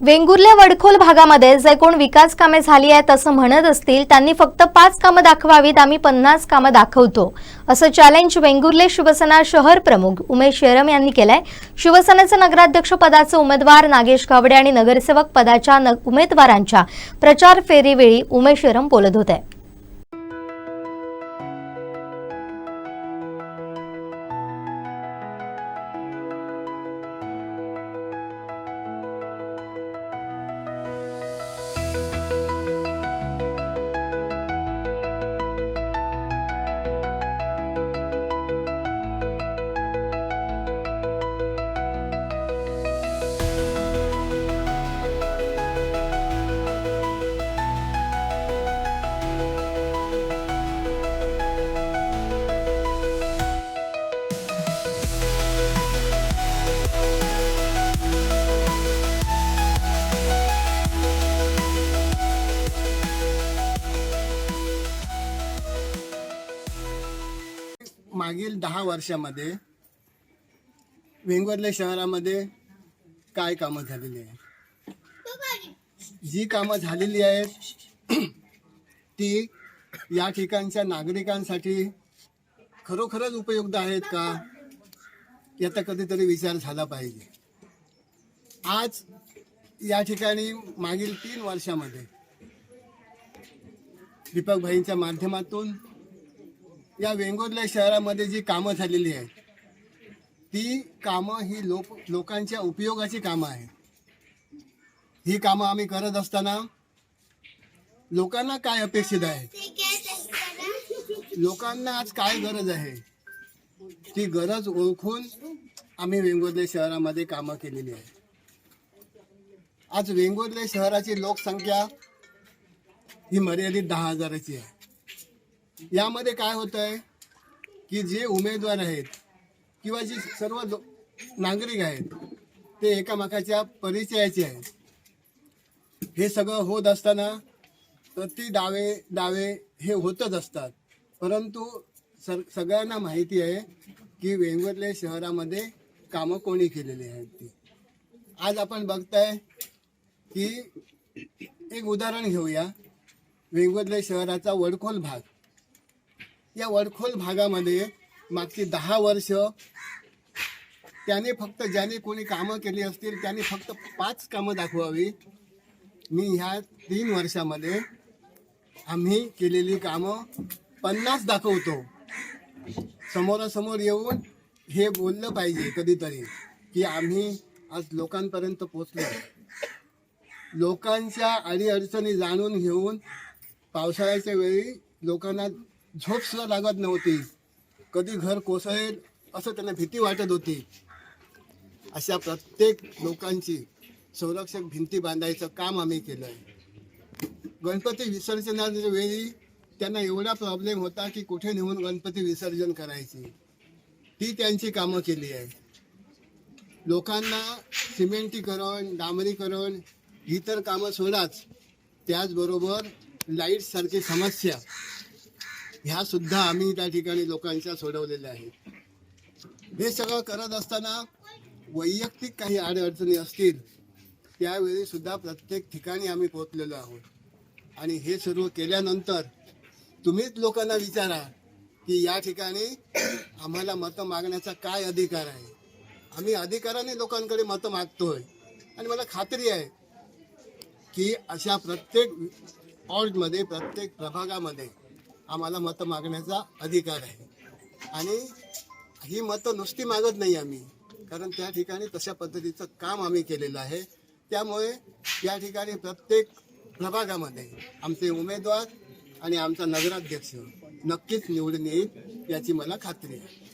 वेंगुर्ले वडखोल भागामध्ये जे कोण विकास कामे झाली आहेत असं म्हणत असतील त्यांनी फक्त पाच कामं दाखवावीत आम्ही पन्नास कामं दाखवतो. असं चॅलेंज वेंगुर्ले शिवसेना शहर प्रमुख उमेश शेरम यांनी केलंय. शिवसेनेचे नगराध्यक्ष पदाचे उमेदवार नागेश गावडे आणि नगरसेवक पदाच्या उमेदवारांच्या प्रचार फेरीवेळी उमेश शेरम बोलत होते. मागील दहा वर्षामध्ये वेंगुर्ले शहरामध्ये काय कामं झालेली आहे जी कामं झालेली आहेत ती या ठिकाणच्या नागरिकांसाठी खरोखरच उपयुक्त आहेत का? याचा कधीतरी विचार झाला पाहिजे. आज या ठिकाणी मागील तीन वर्षामध्ये दीपक भाईंच्या माध्यमातून या वेंगुर्ला शहरामध्ये जी कामं झालेली आहेत ती कामं ही लोक लोकांच्या उपयोगाची कामं आहेत. ही कामं आम्ही करत असताना लोकांना काय अपेक्षित आहे? लोकांना आज काय गरज आहे? ती गरज ओळखून आम्ही वेंगुर्ले शहरामध्ये कामं केलेली आहे आज वेंगुर्ले शहराची लोकसंख्या ही मर्यादित दहा हजाराची आहे. यामध्ये काय होतं आहे की जे उमेदवार आहेत किंवा जे सर्व नागरिक आहेत ते एकामेकाच्या परिचयाचे आहेत. हे सगळं होत असताना प्रति दावे दावे हे होतच असतात. परंतु सर सगळ्यांना माहिती आहे की वेंगुर्ले शहरामध्ये कामं कोणी केलेली आहेत ती? आज आपण बघताय की एक उदाहरण घेऊया. वेंगुर्ले शहराचा वडखोल भाग. या वडखोल भागामध्ये मागची दहा वर्ष त्याने फक्त ज्याने कोणी कामं केली असतील त्याने फक्त पाच कामं दाखवावी. मी ह्या तीन वर्षामध्ये आम्ही केलेली कामं पन्नास दाखवतो. समोरासमोर येऊन हे बोललं पाहिजे कधीतरी की आम्ही आज लोकांपर्यंत पोचलो लोकांच्या अडीअडचणी जाणून घेऊन पावसाळ्याच्या वेळी लोकांना झोप सुद्धा लागत नव्हती. कधी घर कोसळेल असं त्यांना भीती वाटत होती. अशा प्रत्येक लोकांची संरक्षक भिंती बांधायचं काम आम्ही केलं आहे गणपती विसर्जनाच्या वेळी त्यांना एवढा प्रॉब्लेम होता की कुठे नेऊन गणपती विसर्जन करायची? ती त्यांची कामं केली आहे लोकांना सिमेंटीकरण डांबरीकरण ही तर कामं सोडाच. त्याचबरोबर लाईटसारखी समस्या. ह्या सुद्धा आम्ही त्या ठिकाणी लोकांच्या सोडवलेल्या आहेत. हे सगळं करत असताना वैयक्तिक काही अडचणी असतील त्यावेळी सुद्धा प्रत्येक ठिकाणी आम्ही पोहोचलेलो आहोत. आणि हे सर्व केल्यानंतर तुम्हीच लोकांना विचारा की या ठिकाणी आम्हाला मतं मागण्याचा काय अधिकार आहे? आम्ही अधिकाराने लोकांकडे मतं मागतोय. आणि मला खात्री आहे की अशा प्रत्येक वॉर्डमध्ये प्रत्येक प्रभागामध्ये आम्हाला मतं मागण्याचा अधिकार आहे. आणि ही मतं नुसती मागत नाही आम्ही. कारण त्या ठिकाणी तशा पद्धतीचं काम आम्ही केलेलं आहे. त्यामुळे त्या ठिकाणी प्रत्येक प्रभागामध्ये आमचे उमेदवार आणि आमचा नगराध्यक्ष नक्कीच निवडून येईल याची मला खात्री आहे.